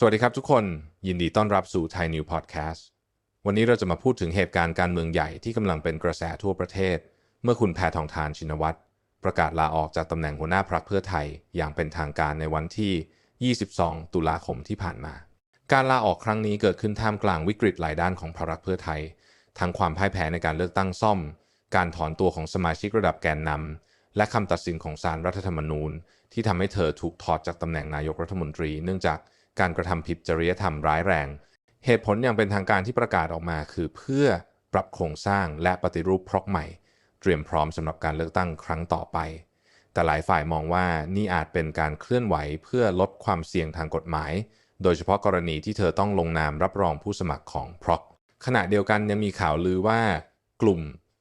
สวัสดีครับทุกคนยินดีต้อนรับสู่ไทยนิวพอดแคสต์วันนี้เราจะมาพูดถึงเหตุการณ์การเมืองใหญ่ที่กำลังเป็นกระแสทั่วประเทศ เมื่อคุณแพทองทานชินวัตรประกาศลาออกจากตำแหน่งหัวหน้าพรรคเพื่อไทยอย่างเป็นทางการในวันที่ 22 ตุลาคมที่ผ่านมา การลาออกครั้งนี้เกิดขึ้นท่ามกลางวิกฤตหลายด้านของพรรคเพื่อไทย ทั้งความพ่ายแพ้ในการเลือกตั้งซ่อม การถอนตัวของสมาชิกระดับแกนนำและคำตัดสินของศาลรัฐธรรมนูญ ที่ทำให้เธอถูกถอดจากตำแหน่งนายกรัฐมนตรี เนื่องจาก การกระทำผิดจริยธรรมร้ายแรง เหตุผลอย่างเป็นทางการที่ประกาศออกมาคือเพื่อปรับโครงสร้างและปฏิรูปพรอกใหม่ เตรียมพร้อมสำหรับการเลือกตั้งครั้งต่อไป แต่หลายฝ่ายมองว่านี่อาจเป็นการเคลื่อนไหวเพื่อลดความเสี่ยงทางกฎหมาย โดยเฉพาะกรณีที่เธอต้องลงนามรับรองผู้สมัครของพรอกขณะเดียวกันยังมีข่าวลือว่า กลุ่ม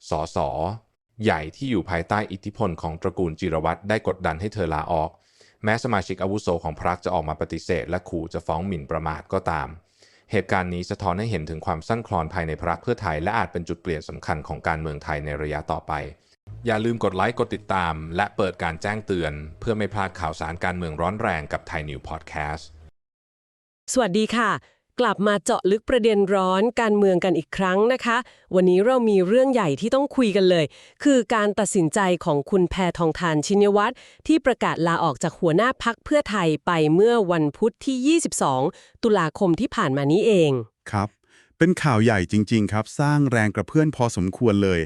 สสใหญ่ที่อยู่ภายใต้อิทธิพลของตระกูลจิรวัตรได้กดดันให้เธอลาออก แม้สมาชิกอาวุโสของพรรคจะออกมาปฏิเสธ และขู่จะฟ้องหมิ่นประมาทก็ตาม เหตุการณ์นี้สะท้อนให้เห็นถึงความสั้นคลอนภายในพรรคเพื่อไทยและอาจเป็นจุดเปลี่ยนสำคัญของการเมืองไทยในระยะต่อไป อย่าลืมกดไลค์กดติดตาม และเปิดการแจ้งเตือน เพื่อไม่พลาดข่าวสารการเมืองร้อนแรงกับไทยนิวพอดแคสต์สวัสดีค่ะ กลับมาเจาะลึกประเด็นร้อนการเมืองกันอีกครั้งนะคะ วันนี้เรามีเรื่องใหญ่ที่ต้องคุยกันเลย คือการตัดสินใจของคุณแพทองทานชินวัตรที่ประกาศลาออกจากหัวหน้าพักเพื่อไทยไปเมื่อวันพุธที่ 22 ตุลาคมที่ผ่านมานี้เอง ครับ เป็นข่าวใหญ่จริง ๆ ครับ สร้างแรงกระเพื่อมพอสมควรเลย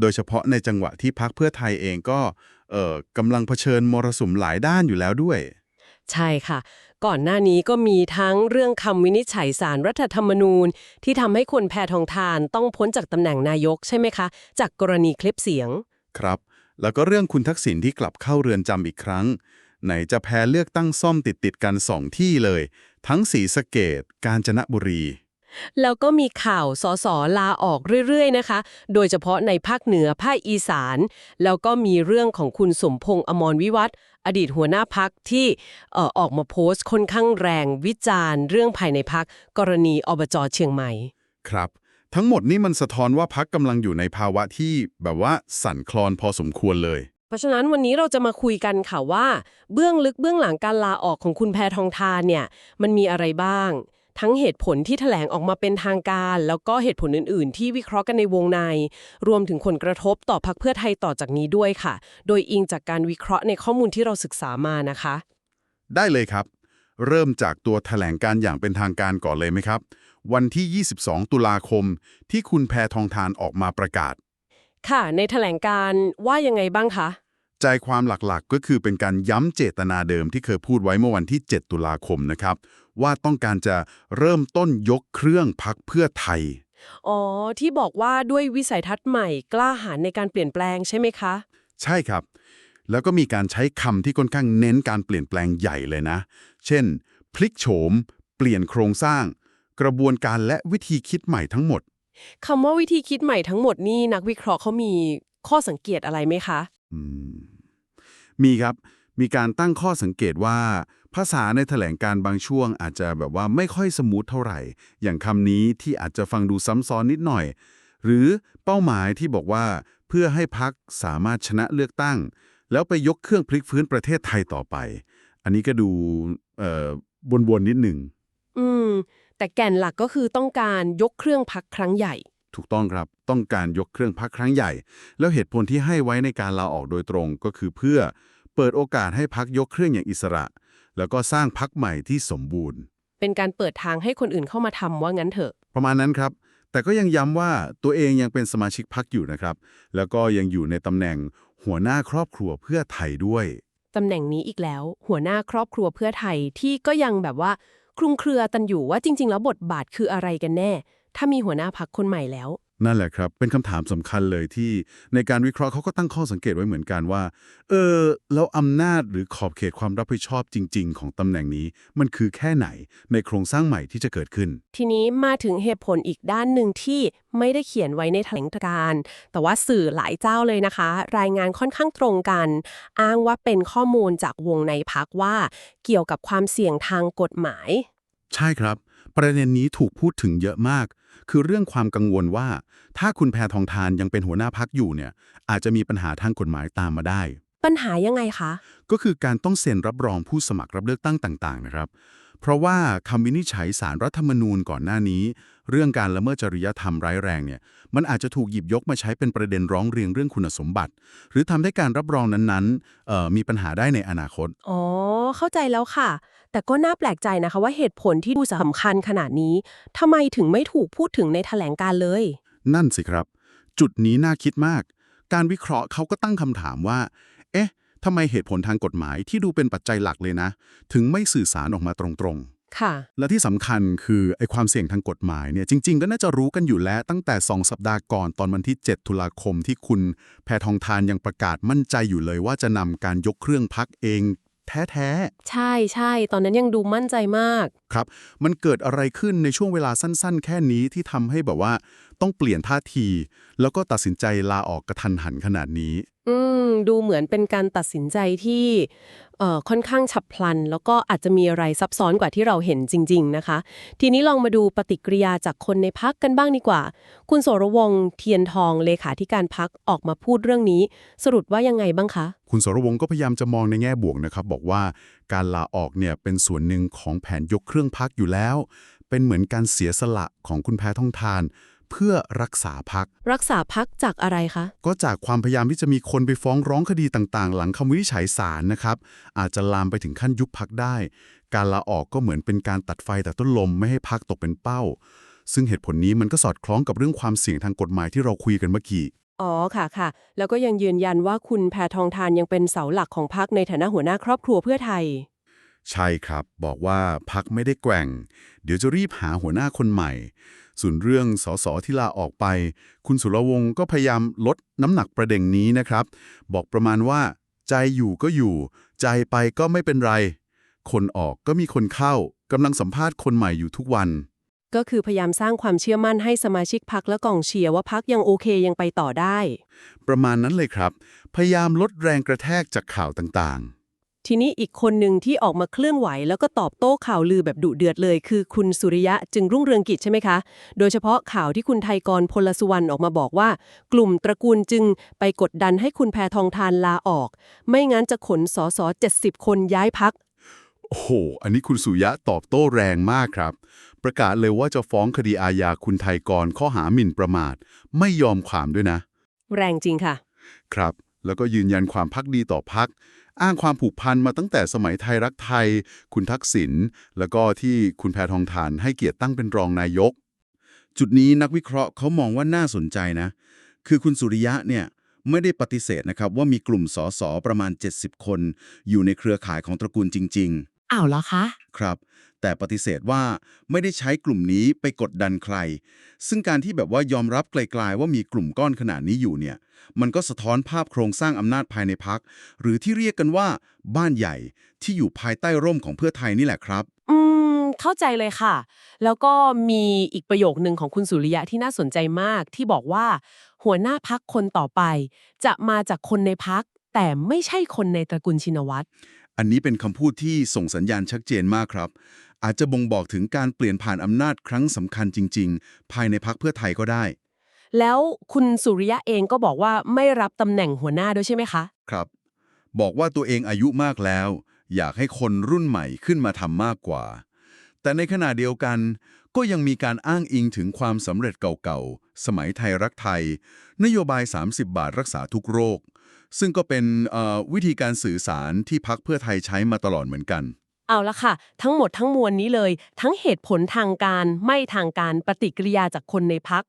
โดยเฉพาะในจังหวะที่พักเพื่อไทยเองก็เอ่อกำลังเผชิญมรสุมหลายด้านอยู่แล้วด้วย ใช่ค่ะ ก่อนหน้านี้ก็มีทั้งเรื่องคำวินิจฉัยสารรัฐธรรมนูญ ที่ทำให้คนแพทองทานต้องพ้นจากตำแหน่งนายกใช่ไหมคะ จากกรณีคลิปเสียง ครับ แล้วก็เรื่องคุณทักษิณที่กลับเข้าเรือนจำอีกครั้ง ไหนจะแพ้เลือกตั้งซ่อมติดติดๆกันสองที่เลย ทั้งศรีสะเกดกาญจนบุรี แล้วก็มีข่าวสสลาออกเรื่อยๆนะคะ โดยเฉพาะในภาคเหนือภาคอีสาน แล้วก็มีเรื่องของคุณสมพงษ์อมรวิวัฒน์ อดีตหัวหน้าพักที่เอ่อออกมาโพสต์ค่อนข้างแรงวิจารณ์ เรื่องภายในพักกรณีอบจเชียงใหม่ ครับ ทั้งหมดนี่มันสะท้อนว่าพักกำลังอยู่ในภาวะที่แบบว่าสั่นคลอนพอสมควรเลย เพราะฉะนั้นวันนี้เราจะมาคุยกันค่ะว่า เบื้องลึกเบื้องหลังการลาออกของคุณแพทองทานเนี่ยมันมีอะไรบ้าง ทั้งเหตุผลที่แถลงออกมาเป็นทางการ แล้วก็เหตุผลอื่น ๆ ที่วิเคราะห์กันในวงใน รวมถึงผลกระทบต่อพักเพื่อไทยต่อจากนี้ด้วยค่ะ โดยอิงจากการวิเคราะห์ในข้อมูลที่เราศึกษามานะคะ ได้เลยครับ เริ่มจากตัวแถลงการอย่างเป็นทางการก่อนเลยไหมครับ วันที่ 22 ตุลาคม ที่คุณแพทองทานออกมาประกาศ ค่ะ ในแถลงการว่ายังไงบ้างคะ ใจความหลักๆ ก็คือเป็นการย้ำเจตนาเดิมที่เคยพูดไว้เมื่อวันที่ 7 ตุลาคมนะครับ ว่าต้องการจะเริ่มต้นยกเครื่องพักเพื่อไทย อ๋อ ที่บอกว่าด้วยวิสัยทัศน์ใหม่กล้าหาญในการเปลี่ยนแปลงใช่ไหมคะ ใช่ครับ แล้วก็มีการใช้คำที่ค่อนข้างเน้นการเปลี่ยนแปลงใหญ่เลยนะ เช่น พลิกโฉม เปลี่ยนโครงสร้าง กระบวนการและวิธีคิดใหม่ทั้งหมดคำว่าวิธีคิดใหม่ทั้งหมดนี่นักวิเคราะห์เขามีข้อสังเกตอะไรไหมคะอื มีครับ มีการตั้งข้อสังเกตว่า ภาษาในแถลงการบางช่วงอาจจะแบบว่าไม่ค่อยสมูทเท่าไหร่ อย่างคำนี้ที่อาจจะฟังดูซ้ำซ้อนนิดหน่อย หรือเป้าหมายที่บอกว่าเพื่อให้พักสามารถชนะเลือกตั้ง แล้วไปยกเครื่องพลิกฟื้นประเทศไทยต่อไป อันนี้ก็ดูเอ่อบนๆนิดหนึ่ง อืม แต่แก่นหลักก็คือต้องการยกเครื่องพักครั้งใหญ่ ถูกต้องครับ ต้องการยกเครื่องพักครั้งใหญ่ แล้วเหตุผลที่ให้ไว้ในการลาออกโดยตรงก็คือเพื่อเปิดโอกาสให้พักยกเครื่องอย่างอิสระ แล้วก็สร้างพักใหม่ที่สมบูรณ์ เป็นการเปิดทางให้คนอื่นเข้ามาทำว่างั้นเถอะ ประมาณนั้นครับ แต่ก็ยังย้ำว่าตัวเองยังเป็นสมาชิกพักอยู่นะครับ แล้วก็ยังอยู่ในตำแหน่งหัวหน้าครอบครัวเพื่อไทยด้วย ตำแหน่งนี้อีกแล้ว หัวหน้าครอบครัวเพื่อไทยที่ก็ยังแบบว่าคลุมเครือตันอยู่ว่าจริง ๆ แล้วบทบาทคืออะไรกันแน่ ถ้ามีหัวหน้าพักคนใหม่แล้ว นั่นแหละครับ เป็นคำถามสำคัญเลยที่ในการวิเคราะห์เขาก็ตั้งข้อสังเกตไว้เหมือนกันว่า เออแล้วอำนาจหรือขอบเขตความรับผิดชอบจริง ๆ ของตำแหน่งนี้ มันคือแค่ไหนในโครงสร้างใหม่ที่จะเกิดขึ้น ทีนี้มาถึงเหตุผลอีกด้านหนึ่งที่ไม่ได้เขียนไว้ในแถลงการแต่ว่าสื่อหลายเจ้าเลยนะคะ รายงานค่อนข้างตรงกัน อ้างว่าเป็นข้อมูลจากวงในพักว่า เกี่ยวกับความเสี่ยงทางกฎหมาย ใช่ครับ ประเด็นนี้ถูกพูดถึงเยอะมาก คือเรื่องความกังวลว่า ถ้าคุณแพทองทานยังเป็นหัวหน้าพักอยู่เนี่ยอาจจะมีปัญหาทางกฎหมายตามมาได้ ปัญหายังไงคะ ก็คือการต้องเซ็นรับรองผู้สมัครรับเลือกตั้งต่าง ๆ นะครับ เพราะว่าคำวินิจฉัยสารรัฐธรรมนูญก่อนหน้านี้ เรื่องการละเมิดจริยธรรมร้ายแรงเนี่ยมันอาจจะถูกหยิบยกมาใช้เป็นประเด็นร้องเรียนเรื่องคุณสมบัติ หรือทำให้การรับรองนั้นๆเอ่อมีปัญหาได้ในอนาคตอ๋อเข้าใจแล้วค่ะ แต่ก็น่าแปลกใจนะคะว่าเหตุผลที่ดูสำคัญขนาดนี้ทำไมถึงไม่ถูกพูดถึงในแถลงการเลย นั่นสิครับ จุดนี้น่าคิดมาก การวิเคราะห์เขาก็ตั้งคำถามว่า เอ๊ะ ทำไมเหตุผลทางกฎหมายที่ดูเป็นปัจจัยหลักเลยนะ ถึงไม่สื่อสารออกมาตรงๆค่ะและที่สำคัญคือไอ้ความเสี่ยงทางกฎหมายเนี่ยจริง ๆ ก็น่าจะรู้กันอยู่แล้วตั้งแต่ 2 สัปดาห์ก่อนตอนวันที่ 7 ตุลาคมที่คุณแพทองทานยังประกาศมั่นใจอยู่เลย ว่าจะนำการยกเครื่องพักเองแท้ใช่ใช่ตอนนั้นยังดูมั่นใจมากๆครับ มันเกิดอะไรขึ้นในช่วงเวลาสั้น ๆ แค่นี้ที่ทำให้แบบว่า ต้องเปลี่ยนท่าที แล้วก็ตัดสินใจลาออกกระทันหันขนาดนี้ อืม ดูเหมือนเป็นการตัดสินใจที่เอ่อค่อนข้างฉับพลัน แล้วก็อาจจะมีอะไรซับซ้อนกว่าที่เราเห็นจริง ๆ นะคะ ทีนี้ลองมาดูปฏิกิริยาจากคนในพักกันบ้างดีกว่า คุณโสรวงศ์เทียนทองเลขาธิการพักออกมาพูดเรื่องนี้ สรุปว่ายังไงบ้างคะ คุณสรวงศ์ก็พยายามจะมองในแง่บวกนะครับ บอกว่าการลาออกเนี่ยเป็นส่วนหนึ่งของแผนยกเครื่องพักอยู่แล้ว เป็นเหมือนการเสียสละของคุณแพทองทาน เพื่อรักษาพัก รักษาพักจากอะไรคะ ก็จากความพยายามที่จะมีคนไปฟ้องร้องคดีต่างๆ หลังคำวินิจฉัยศาลนะครับ อาจจะลามไปถึงขั้นยุบพักได้ การลาออกก็เหมือนเป็นการตัดไฟแต่ต้นลมไม่ให้พักตกเป็นเป้า ซึ่งเหตุผลนี้มันก็สอดคล้องกับเรื่องความเสี่ยงทางกฎหมายที่เราคุยกันเมื่อกี้อ๋อค่ะค่ะ แล้วก็ยังยืนยันว่าคุณแพทองทานยังเป็นเสาหลักของพักในฐานะหัวหน้าครอบครัวเพื่อไทย ใช่ครับ บอกว่าพักไม่ได้แกว่ง เดี๋ยวจะรีบหาหัวหน้าคนใหม่ ส่วนเรื่องสสที่ลาออกไป คุณสุรวงศ์ก็พยายามลดน้ำหนักประเด็นนี้นะครับ บอกประมาณว่า ใจอยู่ก็อยู่ ใจไปก็ไม่เป็นไร คนออกก็มีคนเข้ากำลังสัมภาษณ์คนใหม่อยู่ทุกวัน ก็คือพยายามสร้างความเชื่อมั่นให้สมาชิกพักและกองเชียร์ว่าพักยังโอเคยังไปต่อได้ ประมาณนั้นเลยครับ พยายามลดแรงกระแทกจากข่าวต่างๆ ทีนี้อีกคนหนึ่งที่ออกมาเคลื่อนไหว แล้วก็ตอบโต้ข่าวลือแบบดุเดือดเลย คือคุณสุริยะจึงรุ่งเรืองกิจใช่ไหมคะ โดยเฉพาะข่าวที่คุณไทยกรพลสุวรรณออกมาบอกว่า กลุ่มตระกูลจึงไปกดดันให้คุณแพทองทานลาออก ไม่งั้นจะขนสส70 คนย้ายพักโอ้โห อันนี้คุณสุยะตอบโต้แรงมากครับ ประกาศเลยว่าจะฟ้องคดีอาญาคุณไทยกรข้อหาหมิ่นประมาท ไม่ยอมความด้วยนะ แรงจริงค่ะ ครับ แล้วก็ยืนยันความพักดีต่อพัก อ้างความผูกพันมาตั้งแต่สมัยไทยรักไทย คุณทักษิณแล้วก็ที่คุณแพทองทานให้เกียรติตั้งเป็นรองนายก จุดนี้นักวิเคราะห์เขามองว่าน่าสนใจนะ คือคุณสุริยะเนี่ยไม่ได้ปฏิเสธนะครับว่ามีกลุ่มสสประมาณ 70 คน อยู่ในเครือข่ายของตระกูลจริง ๆ อ้าวเหรอคะ ครับ แต่ปฏิเสธว่าไม่ได้ใช้กลุ่มนี้ไปกดดันใคร ซึ่งการที่แบบว่ายอมรับไกลๆว่ามีกลุ่มก้อนขนาดนี้อยู่เนี่ย มันก็สะท้อนภาพโครงสร้างอำนาจภายในพัก หรือที่เรียกกันว่าบ้านใหญ่ที่อยู่ภายใต้ร่มของเพื่อไทยนี่แหละครับ อืม เข้าใจเลยค่ะ แล้วก็มีอีกประโยคนึงของคุณสุริยะที่น่าสนใจมากที่บอกว่า หัวหน้าพักคนต่อไป จะมาจากคนในพักแต่ไม่ใช่คนในตระกูลชินวัตรอันนี้เป็นคำพูดที่ส่งสัญญาณชัดเจนมากครับ อาจจะบ่งบอกถึงการเปลี่ยนผ่านอำนาจครั้งสำคัญจริง ๆ ภายในพักเพื่อไทยก็ได้ แล้วคุณสุริยะเองก็บอกว่าไม่รับตำแหน่งหัวหน้าด้วยใช่ไหมคะ ครับ บอกว่าตัวเองอายุมากแล้ว อยากให้คนรุ่นใหม่ขึ้นมาทำมากกว่า แต่ในขณะเดียวกันก็ยังมีการอ้างอิงถึงความสำเร็จเก่าๆ สมัยไทยรักไทย นโยบาย 30 บาทรักษาทุกโรค ซึ่งก็เป็นเอ่อวิธีการสื่อสารที่พักเพื่อไทยใช้มาตลอดเหมือนกัน เอาละค่ะ ทั้งหมดทั้งมวลนี้เลย ทั้งเหตุผลทางการไม่ทางการปฏิกิริยาจากคนในพัก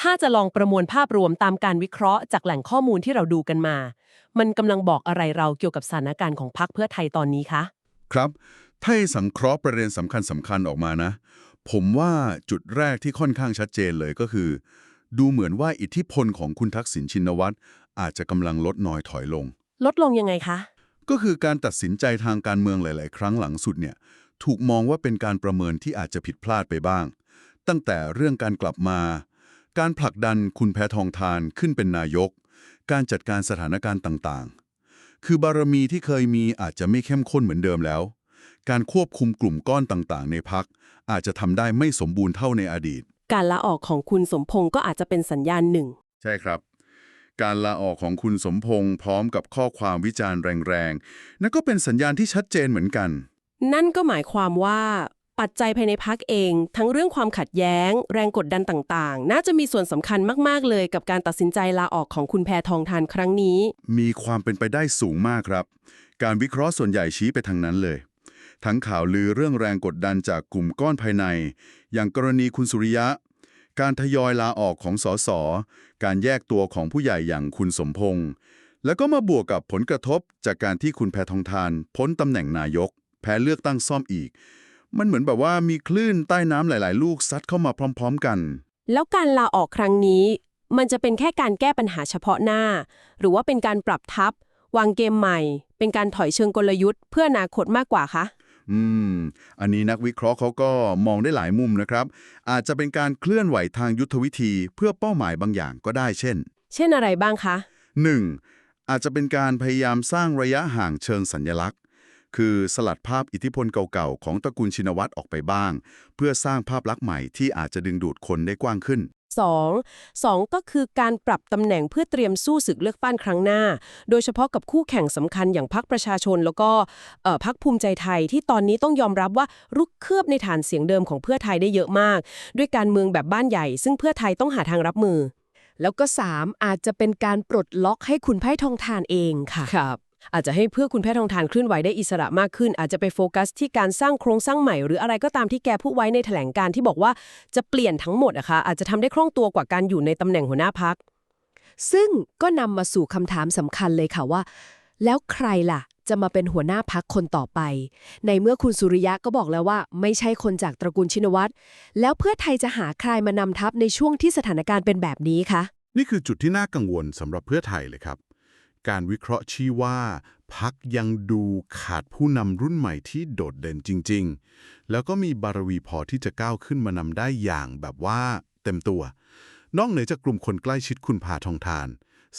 ถ้าจะลองประมวลภาพรวมตามการวิเคราะห์จากแหล่งข้อมูลที่เราดูกันมา มันกำลังบอกอะไรเราเกี่ยวกับสถานการณ์ของพักเพื่อไทยตอนนี้คะ ครับ ถ้าให้สังเคราะห์ประเด็นสำคัญสำคัญออกมานะ ผมว่าจุดแรกที่ค่อนข้างชัดเจนเลยก็คือ ดูเหมือนว่าอิทธิพลของคุณทักษิณชินวัตรอาจจะกำลังลดน้อยถอยลง ลดลงยังไงคะ ก็คือการตัดสินใจทางการเมืองหลาย ๆ ครั้งหลังสุดเนี่ยถูกมองว่าเป็นการประเมินที่อาจจะผิดพลาดไปบ้าง ตั้งแต่เรื่องการกลับมา การผลักดันคุณแพทองทานขึ้นเป็นนายก การจัดการสถานการณ์ต่าง ๆ คือบารมีที่เคยมีอาจจะไม่เข้มข้นเหมือนเดิมแล้ว การควบคุมกลุ่มก้อนต่าง ๆ ในพักอาจจะทำได้ไม่สมบูรณ์เท่าในอดีต การลาออกของคุณสมพงศ์ก็อาจจะเป็นสัญญาณหนึ่ง ใช่ครับ การลาออกของคุณสมพงษ์พร้อมกับข้อความวิจารณ์แรงๆ นั่นก็เป็นสัญญาณที่ชัดเจนเหมือนกัน นั่นก็หมายความว่าปัจจัยภายในพักเอง ทั้งเรื่องความขัดแย้ง แรงกดดันต่างๆ น่าจะมีส่วนสำคัญมากๆเลยกับการตัดสินใจลาออกของคุณแพทองทานครั้งนี้ มีความเป็นไปได้สูงมากครับ การวิเคราะห์ส่วนใหญ่ชี้ไปทางนั้นเลย ทั้งข่าวลือเรื่องแรงกดดันจากกลุ่มก้อนภายใน อย่างกรณีคุณสุริยะ การทยอยลาออกของสส การแยกตัวของผู้ใหญ่อย่างคุณสมพงษ์ แล้วก็มาบวกกับผลกระทบจากการที่คุณแพทองทาน พ้นตำแหน่งนายก แพ้เลือกตั้งซ่อมอีก มันเหมือนแบบว่ามีคลื่นใต้น้ำหลาย ๆ ลูกซัดเข้ามาพร้อม ๆ กัน แล้วการลาออกครั้งนี้ มันจะเป็นแค่การแก้ปัญหาเฉพาะหน้า หรือว่าเป็นการปรับทับ วางเกมใหม่ เป็นการถอยเชิงกลยุทธ์ เพื่ออนาคตมากกว่าคะ อืม อันนี้นักวิเคราะห์เขาก็มองได้หลายมุมนะครับ อาจจะเป็นการเคลื่อนไหวทางยุทธวิธีเพื่อเป้าหมายบางอย่างก็ได้เช่น เช่นอะไรบ้างคะ 1. อาจจะเป็นการพยายามสร้างระยะห่างเชิงสัญญลักษณ์ คือสลัดภาพอิทธิพลเก่าๆ ของตระกูลชินวัตรออกไปบ้าง เพื่อสร้างภาพลักษณ์ใหม่ที่อาจจะดึงดูดคนได้กว้างขึ้น 2. 2 ก็คือการปรับตำแหน่งเพื่อเตรียมสู้ศึกเลือกตั้งครั้งหน้า โดยเฉพาะกับคู่แข่งสำคัญอย่างพรรคประชาชน แล้วก็พรรคภูมิใจไทยที่ตอนนี้ต้องยอมรับว่ารุกคืบในฐานเสียงเดิมของเพื่อไทยได้เยอะมาก ด้วยการเมืองแบบบ้านใหญ่ ซึ่งเพื่อไทยต้องหาทางรับมือ แล้วก็ 3 อาจจะเป็นการปลดล็อกให้คุณไพ่ทองทานเองค่ะครับ อาจจะให้เพื่อคุณแพทย์ทองทานเคลื่อนไหวได้อิสระมากขึ้น อาจจะไปโฟกัสที่การสร้างโครงสร้างใหม่ หรืออะไรก็ตามที่แกพูดไว้ในแถลงการที่บอกว่าจะเปลี่ยนทั้งหมดอะคะอาจจะทำได้คล่องตัวกว่าการอยู่ในตำแหน่งหัวหน้าพักซึ่งก็นำมาสู่คำถามสำคัญเลยค่ะว่า แล้วใครล่ะ จะมาเป็นหัวหน้าพักคนต่อไป ในเมื่อคุณสุริยะก็บอกแล้วว่า ไม่ใช่คนจากตระกูลชินวัตรแล้วเพื่อไทยจะหาใครมานำทัพในช่วงที่สถานการณ์เป็นแบบนี้คะนี่คือจุดที่น่ากังวลสำหรับเพื่อไทยเลยครับ การวิเคราะห์ชี้ว่าพักยังดูขาดผู้นำรุ่นใหม่ที่โดดเด่นจริง ๆ แล้วก็มีบารวีพอที่จะก้าวขึ้นมานำได้อย่างแบบว่าเต็มตัว นอกเหนือจากกลุ่มคนใกล้ชิดคุณพาทองทาน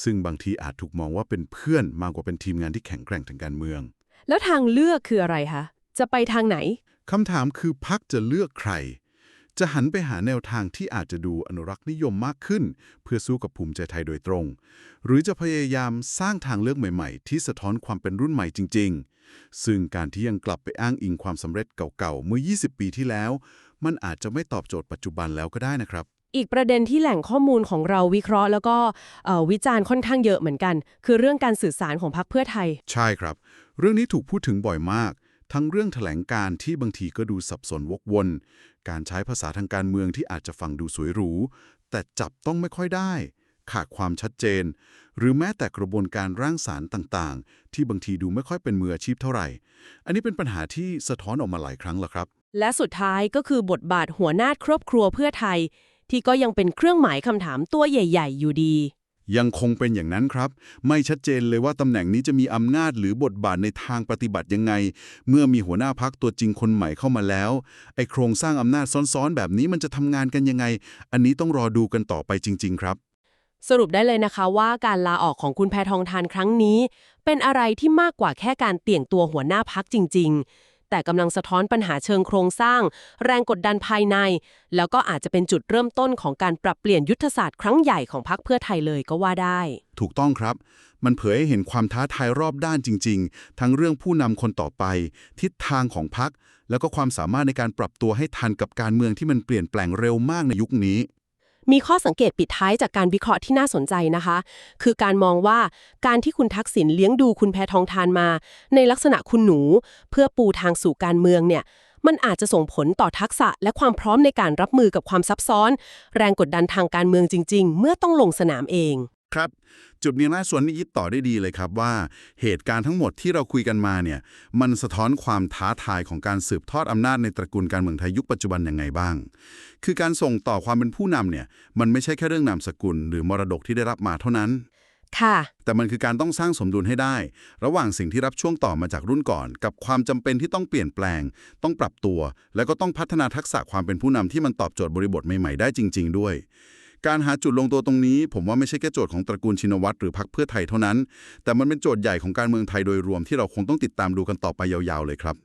ซึ่งบางทีอาจถูกมองว่าเป็นเพื่อนมากกว่าเป็นทีมงานที่แข็งแกร่งทางการเมือง แล้วทางเลือกคืออะไรคะ จะไปทางไหน คำถามคือพักจะเลือกใคร จะหันไปหาแนวทางที่อาจจะดูอนุรักษ์นิยมมากขึ้น เพื่อสู้กับภูมิใจไทยโดยตรง หรือจะพยายามสร้างทางเลือกใหม่ ๆ ที่สะท้อนความเป็นรุ่นใหม่จริง ๆ ซึ่งการที่ยังกลับไปอ้างอิงความสำเร็จเก่าๆเมื่อ 20 ปีที่แล้ว มันอาจจะไม่ตอบโจทย์ปัจจุบันแล้วก็ได้นะครับอีกประเด็นที่แหล่งข้อมูลของเราวิเคราะห์ แล้วก็เอ่อวิจารณ์ค่อนข้างเยอะเหมือนกัน คือเรื่องการสื่อสารของพรรคเพื่อไทย ใช่ครับ เรื่องนี้ถูกพูดถึงบ่อยมาก ทั้งเรื่องแถลงการที่บางทีก็ดูสับสนวกวน การใช้ภาษาทางการเมืองที่อาจจะฟังดูสวยหรู แต่จับต้องไม่ค่อยได้ ขาดความชัดเจน หรือแม้แต่กระบวนการร่างสารต่างๆ ที่บางทีดูไม่ค่อยเป็นมืออาชีพเท่าไหร่ อันนี้เป็นปัญหาที่สะท้อนออกมาหลายครั้งแล้วครับ และสุดท้ายก็คือบทบาทหัวหน้าครอบครัวเพื่อไทย ที่ก็ยังเป็นเครื่องหมายคำถามตัวใหญ่ ๆ อยู่ดี ยังคงเป็นอย่างนั้นครับ ไม่ชัดเจนเลยว่าตำแหน่งนี้จะมีอำนาจหรือบทบาทในทางปฏิบัติยังไง เมื่อมีหัวหน้าพักตัวจริงคนใหม่เข้ามาแล้ว ไอโครงสร้างอำนาจซ้อนๆ แบบนี้มันจะทำงานกันยังไง อันนี้ต้องรอดูกันต่อไปจริง ๆ ครับ สรุปได้เลยนะคะว่าการลาออกของคุณแพทองทานครั้งนี้ เป็นอะไรที่มากกว่าแค่การเตี่ยงตัวหัวหน้าพักจริง ๆ แต่กำลังสะท้อนปัญหาเชิงโครงสร้าง แรงกดดันภายใน แล้วก็อาจจะเป็นจุดเริ่มต้นของการปรับเปลี่ยนยุทธศาสตร์ครั้งใหญ่ของพรรคเพื่อไทยเลยก็ว่าได้ ถูกต้องครับ มันเผยให้เห็นความท้าทายรอบด้านจริง ๆ ทั้งเรื่องผู้นำคนต่อไป ทิศทางของพักแล้วก็ความสามารถในการปรับตัวให้ทันกับการเมืองที่มันเปลี่ยนแปลงเร็วมากในยุคนี้ มีข้อสังเกตปิดท้ายจากการวิเคราะห์ที่น่าสนใจนะคะ คือการมองว่าการที่คุณทักษิณเลี้ยงดูคุณแพทองทานมา ในลักษณะคุณหนู เพื่อปูทางสู่การเมืองเนี่ยมันอาจจะส่งผลต่อทักษะและความพร้อมในการรับมือกับความซับซ้อน แรงกดดันทางการเมืองจริง ๆ เมื่อต้องลงสนามเอง ครับ จุดนี้น่าสวนนิยิตต่อได้ดีเลยครับว่าเหตุการณ์ทั้งหมดที่เราคุยกันมาเนี่ยมันสะท้อนความท้าทายของการสืบทอดอำนาจในตระกูลการเมืองไทยยุคปัจจุบันยังไงบ้าง คือการส่งต่อความเป็นผู้นำเนี่ยมันไม่ใช่แค่เรื่องนามสกุล หรือมรดกที่ได้รับมาเท่านั้นค่ะแต่มันคือการต้องสร้างสมดุลให้ได้ ระหว่างสิ่งที่รับช่วงต่อมาจากรุ่นก่อน กับความจำเป็นที่ต้องเปลี่ยนแปลง ต้องปรับตัว แล้วก็ต้องพัฒนาทักษะความเป็นผู้นำที่มันตอบโจทย์บริบทใหม่ๆได้จริง ๆ ด้วย การหาจุดลงตัวตรงนี้ ผมว่าไม่ใช่แค่โจทย์ของตระกูลชินวัตรหรือพรรคเพื่อไทยเท่านั้น แต่มันเป็นโจทย์ใหญ่ของการเมืองไทยโดยรวมที่เราคงต้องติดตามดูกันต่อไปยาวๆเลยครับ